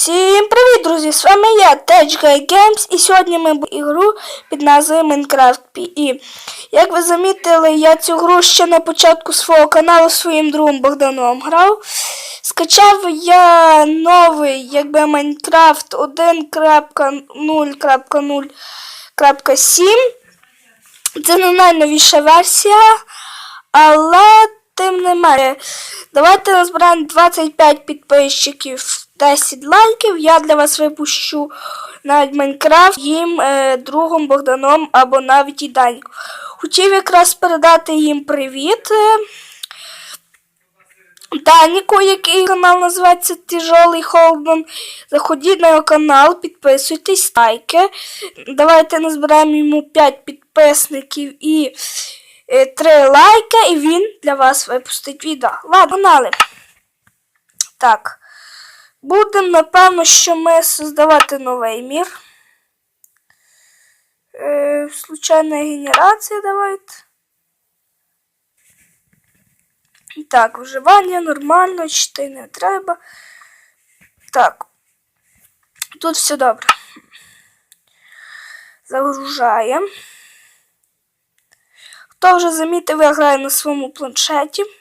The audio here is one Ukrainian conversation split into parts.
Всім привіт, друзі! З вами я, TechGuy Games, і сьогодні ми будемо ігру під назвою Minecraft PE. Як ви замітили, я цю гру ще на початку свого каналу своїм другом Богданом грав. Скачав я новий, якби Minecraft 1.0.0.7. Це не найновіша версія, але тим не менше. Давайте назбираємо 25 підписчиків, 10 лайків. Я для вас випущу навіть Майнкрафт їм е, другом Богданом або навіть і Даньку. Хотів якраз передати їм привіт. Е, Даніку, який канал називається Тяжолий Холдон. Заходіть на його канал, підписуйтесь, лайки. Давайте назбираємо йому 5 підписників і 3 лайки, і він для вас випустить відео. Ладно, погнали. Так. Будемо, напевно, що ми создавати новий мір. Е, случайна генерація давайте. Так, вживання нормально, чити не треба. Так. Тут все добре. Загружаємо. Хто вже замітив, я граю на своєму планшеті.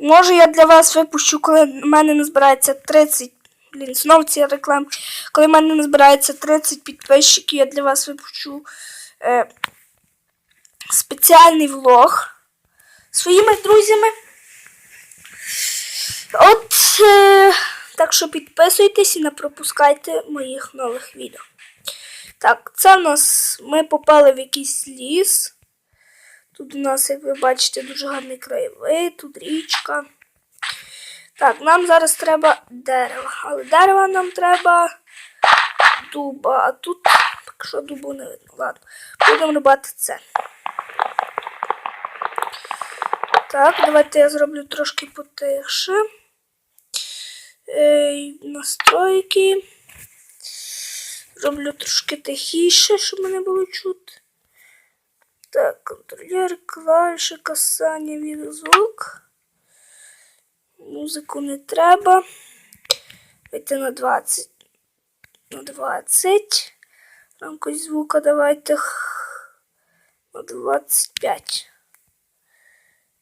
Може я для вас випущу, коли в мене не збирається 30. Блін, знов ці реклами. Коли в мене не збирається 30 підписчиків, я для вас випущу е, спеціальний влог своїми друзями. От, е, так що підписуйтесь і не пропускайте моїх нових відео. Так, це в нас ми попали в якийсь ліс. Тут у нас, як ви бачите, дуже гарний краєвид, тут річка. Так, нам зараз треба дерево. Але дерева нам треба дуба. А тут, якщо дубу не видно, ладно. Будемо рубати це. Так, давайте я зроблю трошки потихше. Ей, настройки. Зроблю трошки тихіше, щоб мене було чути. Так, контролер, клавіші, касання, відеозвук. Музику не треба. Давайте на 20. На 20. Рамкость звука давайте на 25.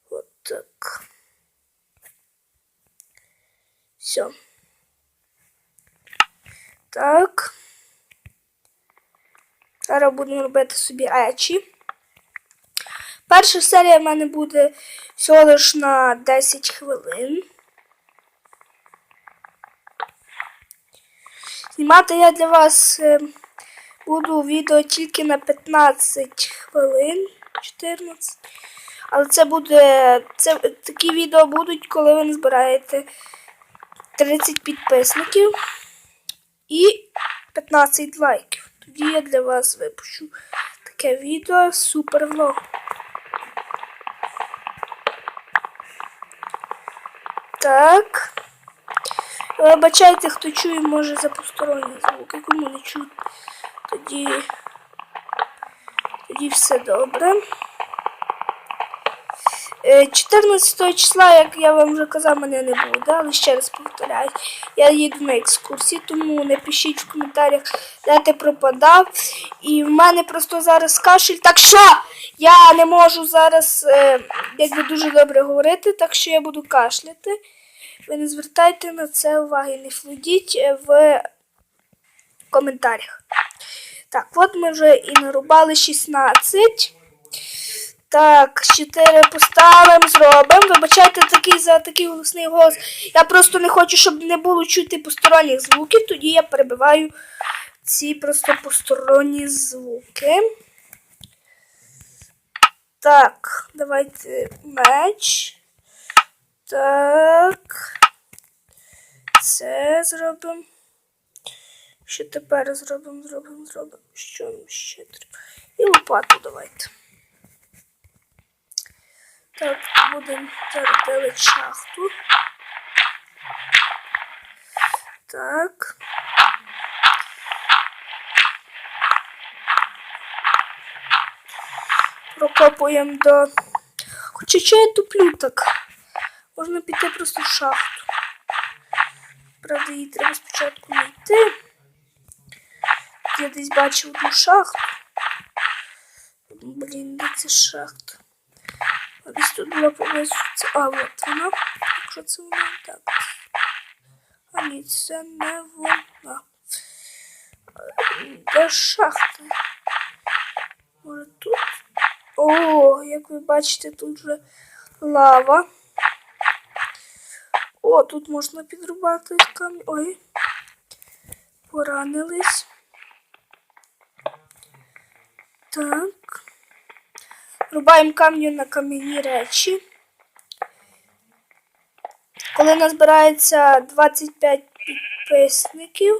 Вот так. Все. Так. Зараз будемо робити собі ечі. Перша серія в мене буде всього лиш на 10 хвилин. Знімати я для вас е, буду відео тільки на 15 хвилин, 14. Але це буде. Це, такі відео будуть, коли ви збираєте 30 підписників і 15 лайків. Тоді я для вас випущу таке відео супер влог. Так. Вибачайте, хто чує, може за посторонні звуки, кому не чути. Тоді тоді все добре. 14 Е, числа, як я вам вже казав, мене не буде, але ще раз повторяю, я їду на екскурсії, тому напишіть в коментарях, де ти пропадав. І в мене просто зараз кашель. Так що я не можу зараз е, якби дуже добре говорити, так що я буду кашляти. Ви не звертайте на це уваги, не флудіть е, в коментарях. Так, от ми вже і нарубали 16. Так, 4 поставимо, зробимо. Вибачайте такий за такий голосний голос. Я просто не хочу, щоб не було чути посторонніх звуків, тоді я перебиваю ці просто посторонні звуки. Так, давайте меч. Так. Це зробимо. Що тепер зробимо, зробимо, зробимо. Що нам ще треба? І лопату давайте. Так, будемо заробити шахту. Так. Прокопуємо до. Хоча що я туплю так? Можна піти просто в шахту. Правда, її треба спочатку знайти. Я десь бачив одну шахту. Блін, де це шахта? А десь тут була. Це... А, от вона. Якщо це вона, так. А ні, це не вона. Де шахта? Може тут? О, як ви бачите, тут вже лава. О, тут можна підрубати камінь. Ой. Поранились. Так. Рубаємо камінь на кам'яні речі. Коли назбирається 25 підписників,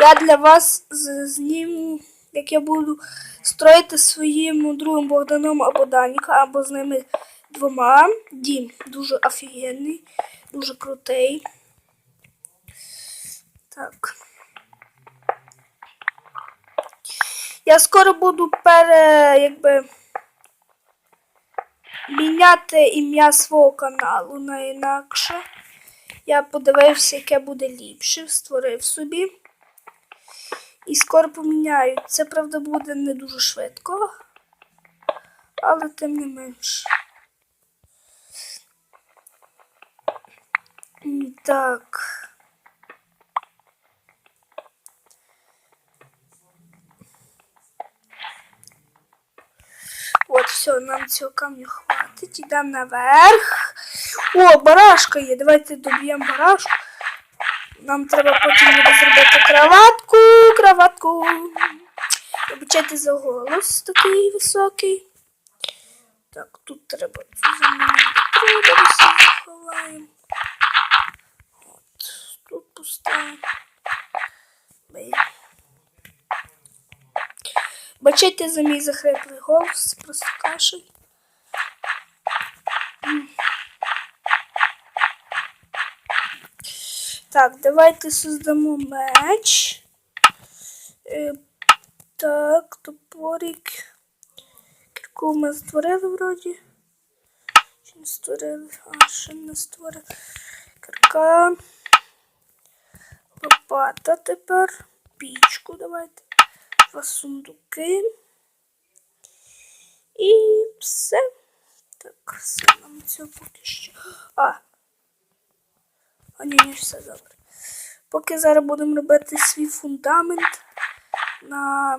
я для вас зніму, як я буду строїти своїм другим Богданом або Даніка, або з ними двома. Дім дуже офігенний, дуже крутий. Так. Я скоро буду пере, якби, міняти ім'я свого каналу на інакше. Я подивився, яке буде ліпше, створив собі. І скоро поміняю. Це, правда, буде не дуже швидко, але тим не менш. Так. От, все, нам цього камню хватить. Ідемо наверх. О, барашка є. Давайте доб'ємо барашку. Нам треба потім буде зробити кроватку, кроватку. Вибачайте за голос такий високий. Так, тут треба цю замінити. заховаємо. От, тут. Блін. Бачите за мій захриплий голос, просто кашель. Так, давайте создамо меч. Е, так, топорик. Кірку ми створили вроді. Чи не створили? А, ще не створили. Кірка. Лопата тепер. Пічку давайте. Два сундуки. І все. Так, все нам цього поки що. А. А ні, ні, все добре. Поки зараз будемо робити свій фундамент на.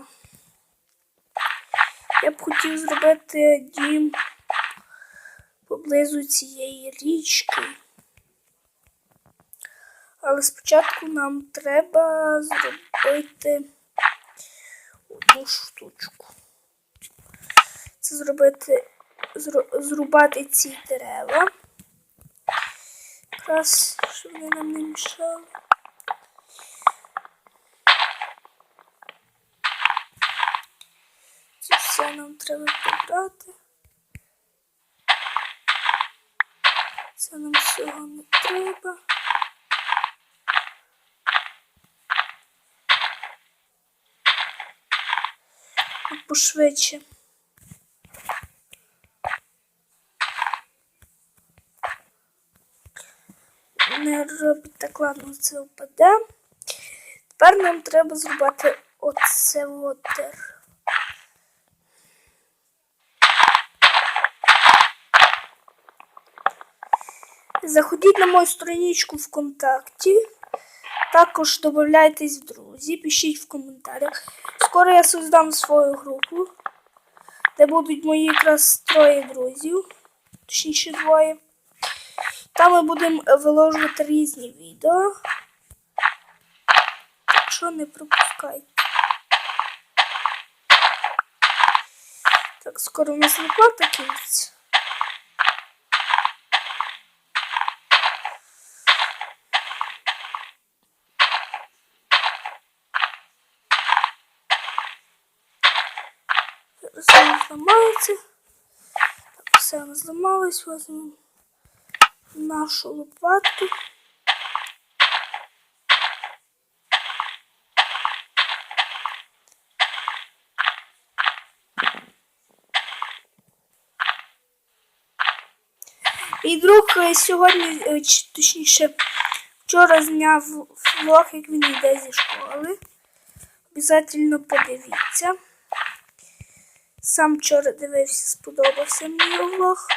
Я б хотів зробити дім поблизу цієї річки. Але спочатку нам треба зробити одну штучку. Це зробити, зру- зрубати ці дерева. Якраз, щоб вони нам не мішали. Це все нам треба прибрати. Це нам всього не треба. Пошвидше. Не робить так, ладно, це впаде. Тепер нам треба зробити оце отер. Заходіть на мою страничку ВКонтакті. Також додайтесь в друзі, пишіть в коментарях. Скоро я создам свою групу, де будуть мої якраз троє друзів, точніше двоє. Там ми будемо виложувати різні відео. Так що не пропускайте. Так, скоро у нас лопата кінеться. Зараз воно зламається. Так, все зламалось, возьмемо нашу лопатку. І друг е, сьогодні, е, точніше, вчора зняв влог, як він йде зі школи. Обязательно подивіться. Сам вчора дивився, сподобався мені влог.